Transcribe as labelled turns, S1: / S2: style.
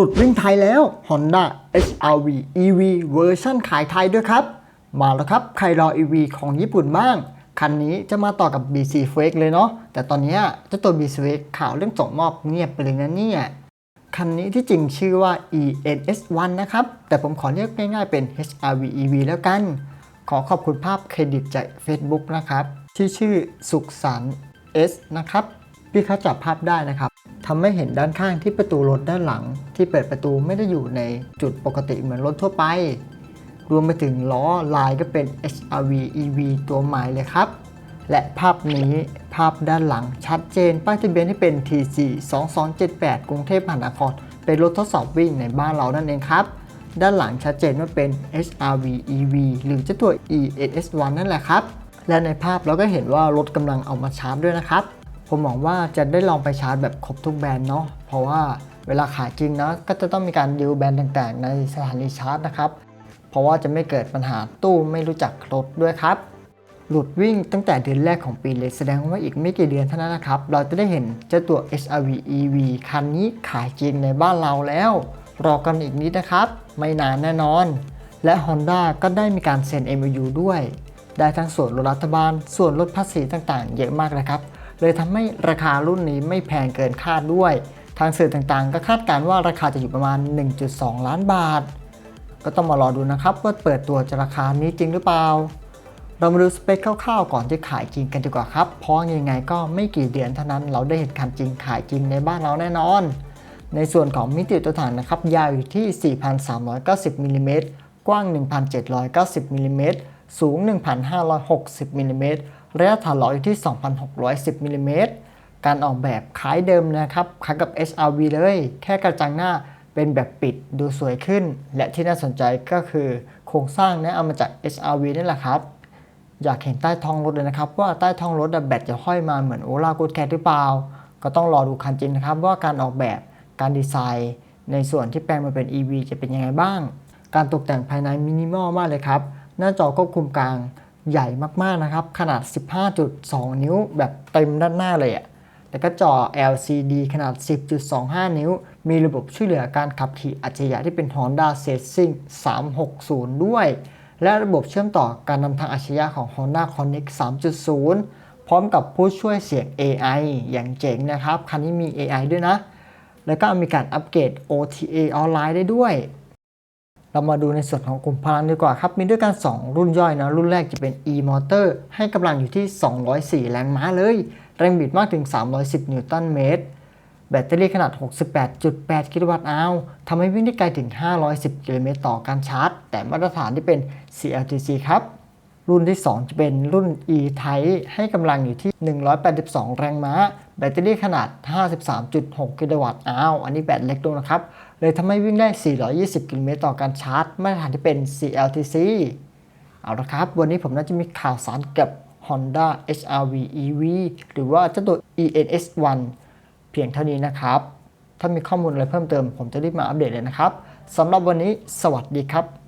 S1: หลุดวิ่งไทยแล้ว Honda HRV EV เวอร์ชันขายไทยด้วยครับ มาแล้วครับ ใครรอ EV ของญี่ปุ่นบ้าง คันนี้จะมาต่อกับ BC f a k e เลยเนาะ แต่ตอนนี้เจ้าตัว BC f a k e ข่าวเรื่องส่งมอบเงียบไปเลยนะเนี่ย คันนี้ที่จริงชื่อว่า ENS1 นะครับ แต่ผมขอเรียกง่ายๆเป็น HRV EV แล้วกัน ขอขอบคุณภาพเครดิตจาก Facebook นะครับ ที่ชื่อสุขสันต์ S นะครับ พี่เขาจับภาพได้นะครับ ทำให้เห็นด้านข้างที่ประตูรถด้านหลัง ที่เปิดประตูไม่ได้อยู่ในจุดปกติเหมือนรถทั่วไป รวมไปถึงล้อลายก็เป็น HRV EV ตัวใหม่เลยครับ และภาพนี้ภาพด้านหลังชัดเจน ป้ายทะเบียนที่เป็น TC 2278 กรุงเทพมหานคร เป็นรถทดสอบวิ่งในบ้านเรานั่นเองครับ ด้านหลังชัดเจนว่าเป็น HRV EV หรือเจ้าตัว ES1 นั่นแหละครับและในภาพเราก็เห็นว่ารถกำลังเอามาชาร์จด้วยนะครับ ผมหวังว่าจะได้ลองไปชาร์จแบบครบทุกแบรนด์เนาะเพราะว่าเวลาขายจริงนะก็จะต้องมีการดิวแบรนด์ต่างๆ ในสถานีชาร์จนะครับ เพราะว่าจะไม่เกิดปัญหาตู้ไม่รู้จักรถด้วยครับ หลุดวิ่งตั้งแต่เดือนแรกของปีเลยแสดงว่าอีกไม่กี่เดือนเท่านั้นนะครับ เราจะได้เห็นเจ้าตัว HRV EV คันนี้ขายจริงในบ้านเราแล้ว รอกันอีกนิดนะครับ ไม่นานแน่นอน และ Honda ก็ได้มีการเซ็น MOU ด้วย ได้ทั้งส่วนลดรัฐบาล ส่วนลดภาษีต่างๆ เยอะมากนะครับ เลยทำให้ราคารุ่นนี้ไม่แพงเกินคาดด้วย ทางสื่อต่างๆ ก็คาดการว่าราคาจะอยู่ประมาณ 1.2 ล้านบาท ก็ต้องมารอดูนะครับว่าเปิดตัวจะราคานี้จริงหรือเปล่า เรามาดูสเปคคร่าวๆก่อนที่ขายจริงกันดีกว่าครับ เพราะยังไงก็ไม่กี่เดือนเท่านั้นเราได้เห็นคันจริงขายจริงในบ้านเราแน่นอน ในส่วนของมิติตัวถังนะครับยาวอยู่ที่ 4,390มิลลิเมตรกว้าง 1,790มิลลิเมตรสูง 1,560มิลลิเมตร ระยะฐานล้ออยู่ที่ 2,610มิลลิเมตรการออกแบบคล้ายเดิมนะครับคล้ายกับ HRV เลย แค่กระจังหน้าเป็นแบบปิดดูสวยขึ้น และที่น่าสนใจก็คือโครงสร้างเนี่ยเอามาจาก HRV นี่แหละครับ อยากเห็นใต้ท้องรถเลยนะครับ ว่าใต้ท้องรถแบตจะห้อยมาเหมือนโอลากูดแคทหรือเปล่า ก็ต้องรอดูคันจริงนะครับ ว่าการออกแบบการดีไซน์ ในส่วนที่แปลงมาเป็น EV จะเป็นยังไงบ้าง การตกแต่งภายในมินิมอลมากเลยครับ หน้าจอควบคุมกลาง ใหญ่มากๆนะครับ ขนาด 15.2 นิ้วแบบเต็มด้านหน้าเลยอะแล้วก็จอ LCD ขนาด 10.25 นิ้ว มีระบบช่วยเหลือการขับขี่อัจฉริยะที่เป็น Honda Sensing 360 ด้วย และระบบเชื่อมต่อการนำทางอัจฉริยะของ Honda Connect 3.0 พร้อมกับผู้ช่วยเสียง AI อย่างเจ๋งนะครับ คันนี้มี AI ด้วยนะ แล้วก็มีการอัปเกรด OTA ออนไลน์ได้ด้วย เรามาดูในส่วนของกลุ่มพลังดีกว่าครับ มีด้วยกัน 2 รุ่นย่อยนะ รุ่นแรกจะเป็น e-motor ให้กำลังอยู่ที่ 204 แรงม้าเลย แรงบิดมากถึง 310 นิวตันเมตร แบตเตอรี่ขนาด 68.8 กิโลวัตต์อาวทำให้วิ่งได้ไกลถึง 510 กิโลเมตรต่อการชาร์จ แต่มาตรฐานที่เป็น CLTC ครับ รุ่นที่ 2 จะเป็นรุ่น e-type ให้กำลังอยู่ที่ 182 แรงม้า แบตเตอรี่ขนาด 53.6 กิโลวัตต์อาวอันนี้แบตเล็กลงนะครับ เลยทำให้วิ่งได้ 420 กิโลเมตรต่อการชาร์จ มาตรฐานที่เป็น CLTC เอาละครับ วันนี้ผมน่าจะมีข่าวสารกับ Honda HRV EV หรือว่าเจ้าตัว ENS1 เพียงเท่านี้นะครับ ถ้ามีข้อมูลอะไรเพิ่มเติม ผมจะรีบมาอัปเดตเลยนะครับสำหรับวันนี้สวัสดีครับ